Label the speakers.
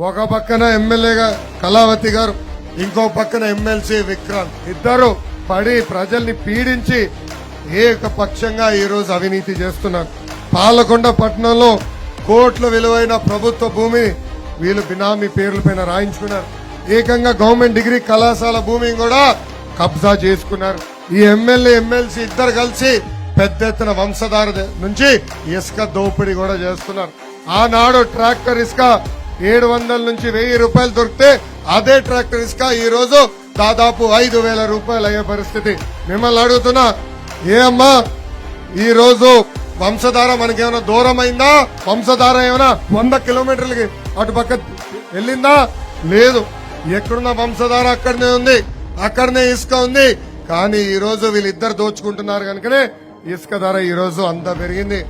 Speaker 1: ఒక పక్కన ఎమ్మెల్యేగా కళావతి గారు ఇంకో పక్కన ఎమ్మెల్సీ విక్రాంత్. ఇద్దరు పడి ప్రజల్ని పీడించి ఏకపక్షంగా ఈ రోజు అవినీతి చేస్తున్నారు. పాలకొండ పట్టణంలో కోట్ల విలువైన ప్రభుత్వ భూమి వీళ్ళు బినామీ పేర్ల పైన రాయించుకున్నారు. ఏకంగా గవర్నమెంట్ డిగ్రీ కళాశాల భూమిని కూడా కబ్జా చేసుకున్నారు. ఈ ఎమ్మెల్యే ఎమ్మెల్సీ ఇద్దరు కలిసి పెద్ద ఎత్తున వంశధార నుంచి ఇసుక దోపిడీ కూడా చేస్తున్నారు. ఆనాడు ట్రాక్టర్ ఇసుక ఏడు వందల నుంచి వెయ్యి రూపాయలు దొరికితే అదే ట్రాక్టర్ ఇసుక ఈ రోజు దాదాపు ఐదు వేల రూపాయలు అయ్యే పరిస్థితి. మిమ్మల్ని అడుగుతున్నా ఏ అమ్మా ఈ రోజు వంశధార మనకేమైనా దూరం అయిందా? వంశధార ఏమైనా వంద కిలోమీటర్లకి అటు పక్క వెళ్ళిందా? లేదు. ఎక్కడున్న వంశధార అక్కడనే ఉంది అక్కడనే ఇసుక ఉంది. కానీ ఈ రోజు వీళ్ళిద్దరు దోచుకుంటున్నారు కనుకనే ఇసుక ధర ఈ రోజు అంత పెరిగింది.